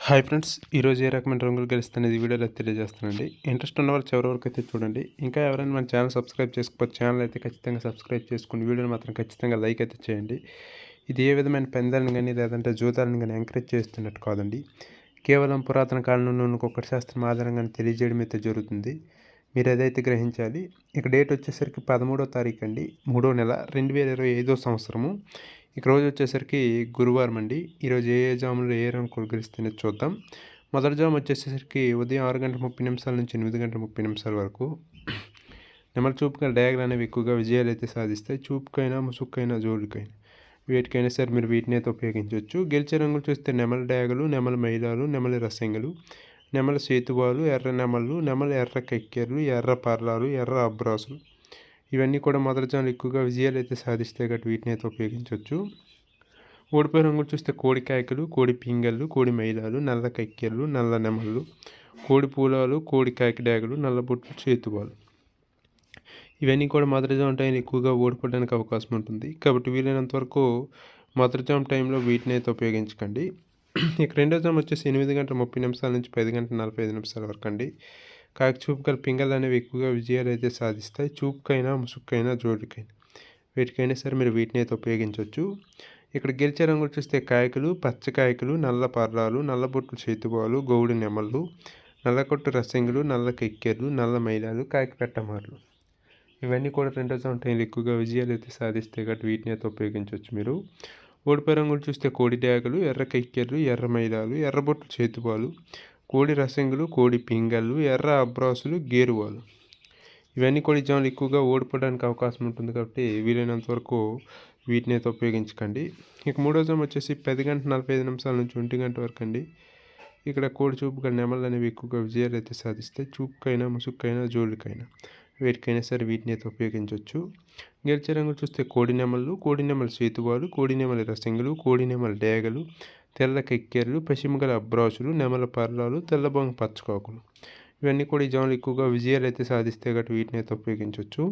Hi friends ఈరోజు ఏ రకమైన రంగులు గెలుస్తున్నది వీడియోలో తెలియజేస్తానండి. ఇంట్రెస్ట్ ఉన్న వాళ్ళు చివరి వరకు అయితే చూడండి. ఇంకా ఎవరైనా మన ఛానల్ సబ్స్క్రైబ్ చేసుకోవచ్చు ఛానల్ అయితే ఖచ్చితంగా సబ్స్క్రైబ్ చేసుకుని వీడియోని మాత్రం ఖచ్చితంగా లైక్ అయితే చేయండి. ఇది ఏ విధమైన పెందాలను కానీ లేదంటే జూతాలను కానీ ఎంకరేజ్ చేస్తున్నట్టు కాదండి. కేవలం పురాతన కాలంలో నుండి శాస్త్రం ఆధారంగా తెలియజేయడం అయితే జరుగుతుంది. మీరు ఏదైతే గ్రహించాలి ఇక డేట్ వచ్చేసరికి పదమూడో తారీఖు అండి. మూడో నెల రెండు వేల ఇరవై ఐదో సంవత్సరము. ఇక రోజు వచ్చేసరికి గురువారం అండి. ఈరోజు ఏ ఏ జాములు ఏ రంగు గెలుస్తుందో చూద్దాం. మొదటి జాము వచ్చేసరికి ఉదయం ఆరు గంటల ముప్పై నిమిషాల నుంచి ఎనిమిది గంటల ముప్పై నిమిషాల వరకు నెమలి చూపుగా డయాగ్లు అనేవి ఎక్కువగా విజయాలు అయితే సాధిస్తాయి. చూపుకైనా ముసుక్కైనా జోలికైనా. వీటికైనా సరే మీరు వీటిని అయితే ఉపయోగించవచ్చు. గెలిచే రంగులు చూస్తే నెమల డయాగలు నెమల మైలాలు నెమలి రసంగులు నెమల సేతువాలు ఎర్ర నెమళ్ళు నెమల ఎర్ర కక్కెర్లు ఎర్ర పర్లాలు ఎర్ర అబ్రాసులు. ఇవన్నీ కూడా మొదటి ఎక్కువగా విజయాలు అయితే సాధిస్తే గట్టి వీటిని అయితే ఉపయోగించవచ్చు. ఓడిపోయే రంగులు చూస్తే కోడి కాయకలు కోడి పింగళ్ళు కోడి మైలాలు నల్ల కక్కెర్లు నల్ల నెమళ్ళు కోడి పూలాలు కోడి కాయక డాగలు నల్ల బొట్లు చేతువాలు ఇవన్నీ కూడా మొదటి జామ్ టైంలో ఎక్కువగా ఓడిపోవడానికి అవకాశం ఉంటుంది. కాబట్టి వీలైనంత వరకు మొదటి జామ్ టైంలో వీటిని అయితే ఉపయోగించకండి. ఇక రెండో జామ్ వచ్చేసి ఎనిమిది గంటల ముప్పై నిమిషాల నుంచి పది గంటల నలభై ఐదు నిమిషాల వరకు అండి. కాకి చూపు గల పింగళ్ళు అనేవి ఎక్కువగా విజయాలు అయితే సాధిస్తాయి. చూపుకైనా ముసుక్కైనా జోడికైనా. వీటికైనా సరే మీరు వీటిని అయితే ఉపయోగించవచ్చు ఇక్కడ గెలిచే రంగులు చూస్తే కాయకులు పచ్చకాయకులు నల్ల పర్రాలు నల్లబొట్లు చేతుబాలు గౌడు నెమళ్ళు నల్లకొట్టు రసంగులు నల్ల కెక్కెర్లు నల్ల మైలాలు కాయకు పెట్టమార్లు. ఇవన్నీ కూడా రెండో ఉంటాయి ఎక్కువగా విజయాలు అయితే సాధిస్తే కాబట్టి వీటిని అయితే ఉపయోగించవచ్చు మీరు. ఓడిపోయే రంగులు చూస్తే కోడి డాగులు ఎర్ర కెక్కెర్లు ఎర్ర మైలాలు ఎర్రబొట్టు చేతుబాలు కోడి రసంగులు కోడి పింగళ్ళు ఎర్ర అబ్రాసులు గేరువాలు. ఇవన్నీ కూడా జాములు ఎక్కువగా ఓడిపోవడానికి అవకాశం ఉంటుంది కాబట్టి వీలైనంత వరకు వీటిని అయితే ఉపయోగించకండి. ఇక మూడో జామ్ వచ్చేసి పది గంట నలభై ఐదు నిమిషాల నుంచి ఒంటి గంట వరకు అండి. ఇక్కడ కోడి చూపుగా నెమలు అనేవి ఎక్కువగా విజయాలు అయితే సాధిస్తాయి చూపుకైనా ముసుక్కైనా జోలికైనా వేటికైనా సరే వీటిని అయితే ఉపయోగించవచ్చు. గెలిచే రంగులు చూస్తే కోడి నెమళ్ళు కోడి నెమల సేతువాలు కోడి నెమల రసంగులు కోడి నెమల డేగలు తెల్ల కెక్కెర్లు పశ్చిమగల అబ్రాసులు నెమల పర్లాలు తెల్లబొంగ పచ్చకాకులు. ఇవన్నీ కూడా ఈ జాములు ఎక్కువగా విజయాలు అయితే సాధిస్తే గట్టు వీటిని అయితే ఉపయోగించవచ్చు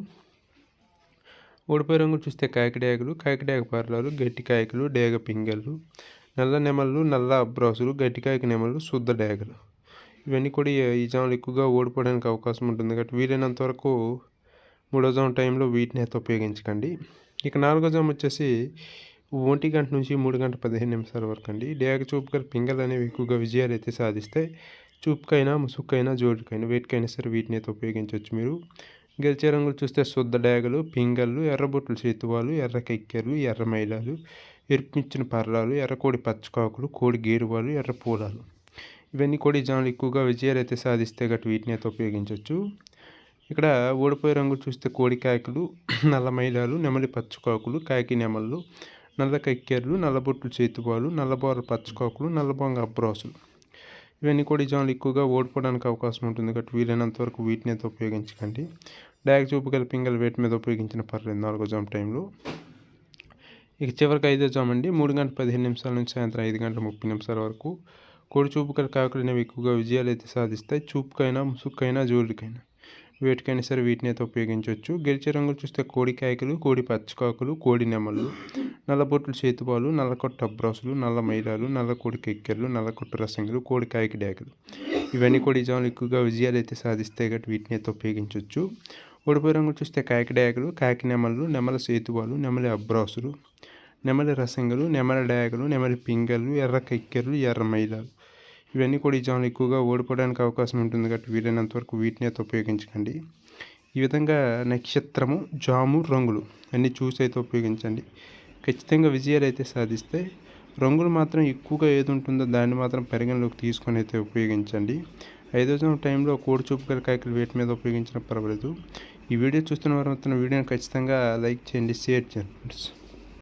ఓడిపోయే రంగులు చూస్తే కాయకడేగలు కాయకడేగ పర్లాలు గట్టి కాయకులు డేగ పింగళ్ళు నల్ల నెమళ్ళు నల్ల అబ్రాసులు గట్టికాయక నెమలు శుద్ధ డేగలు. ఇవన్నీ కూడా ఈ జాములు ఎక్కువగా ఓడిపోవడానికి అవకాశం ఉంటుంది కాబట్టి వీలైనంత వరకు మూడో జాము టైంలో వీటిని అయితే ఉపయోగించకండి. ఇక నాలుగో జాము వచ్చేసి ఒంటి గంట నుంచి మూడు గంట పదిహేను నిమిషాల వరకు అండి. డేగ చూపుకర్ పింగల్ అనేవి ఎక్కువగా విజయాలు అయితే సాధిస్తాయి చూపుకైనా ముసుక్కైనా జోడికైనా వేటికైనా సరే వీటిని అయితే ఉపయోగించవచ్చు మీరు. గెలిచే రంగులు చూస్తే శుద్ధ డేగలు పింగళ్ళు ఎర్రబొట్లు చేతువాలు ఎర్ర కెక్కెర్లు ఎర్ర మైలాలు ఎరుపుమిచ్చిన పర్రాలు ఎర్రకోడి పచ్చకాకులు కోడి గేరువాలు ఎర్ర పూలాలు. ఇవన్నీ కూడా ఈ ఎక్కువగా విజయాలు అయితే సాధిస్తే గట్టి వీటిని అయితే ఉపయోగించవచ్చు. ఇక్కడ ఓడిపోయే రంగులు చూస్తే కోడి కాయకులు నల్ల మైలాలు నెమలి పచ్చకాకులు కాకి నెమళ్ళు నల్ల కక్కెర్లు నల్లబొట్లు చేతువాలు నల్లబోర పచ్చకాకులు నల్లబొంగ అబ్రాసులు. ఇవన్నీ కూడా ఈ జాములు ఎక్కువగా ఓడిపోవడానికి అవకాశం ఉంటుంది కాబట్టి వీలైనంత వరకు వీటిని అయితే ఉపయోగించకండి. డాగ్ చూపు గల పింగల్ వేటి మీద ఉపయోగించిన పర్లేదు నాలుగో జామ్ టైంలో. ఇక చివరికి ఐదో జామ్ అండి. మూడు గంటల పదిహేను నిమిషాల నుంచి సాయంత్రం ఐదు గంటల ముప్పై నిమిషాల వరకు కోడి చూపు గల కాకులు అనేవి ఎక్కువగా విజయాలు అయితే సాధిస్తాయి. చూపుకైనా ముసుక్కైనా జోలికైనా. వేటికైనా సరే వీటిని అయితే ఉపయోగించవచ్చు. గెలిచే రంగులు చూస్తే కోడి కాయకులు కోడి పచ్చకాకులు కోడి నెమలు నల్లబొట్లు చేతుపాలు నల్లకొట్ట అబ్రాసులు నల్ల మైలాలు నల్ల కోడి కెక్కెర్లు నల్లకొట్టు రసంగులు కోడి కాయకి ఇవన్నీ కూడా ఈ జాములు ఎక్కువగా విజయాలు అయితే సాధిస్తే కాబట్టి వీటిని అయితే ఉపయోగించవచ్చు ఓడిపోయే రంగులు చూస్తే కాయకి డాకులు కాకి నెమలు నెమల సేతువాలు నెమలి అబ్రాసులు నెమలి రసంగులు నెమల డాకులు నెమలి పింగళ్ళు ఎర్ర కెక్కెర్లు ఎర్ర మైలాలు. ఇవన్నీ కూడా ఈ జాములు ఎక్కువగా ఓడిపోవడానికి అవకాశం ఉంటుంది కాబట్టి వీలైనంత వరకు వీటిని అయితే ఉపయోగించకండి. ఈ విధంగా నక్షత్రము జాము రంగులు అన్నీ చూసి అయితే ఉపయోగించండి. ఖచ్చితంగా విజయాలు అయితే సాధిస్తే రంగులు మాత్రం ఎక్కువగా ఏది ఉంటుందో దాన్ని మాత్రం పరిగణలోకి తీసుకొని అయితే ఉపయోగించండి. ఐదో జాము టైంలో కోడి చూపు గల కాయకులు వేటి మీద ఉపయోగించిన పర్వాలేదు. ఈ వీడియో చూస్తున్న వారు వీడియోని ఖచ్చితంగా లైక్ చేయండి షేర్ చేయండి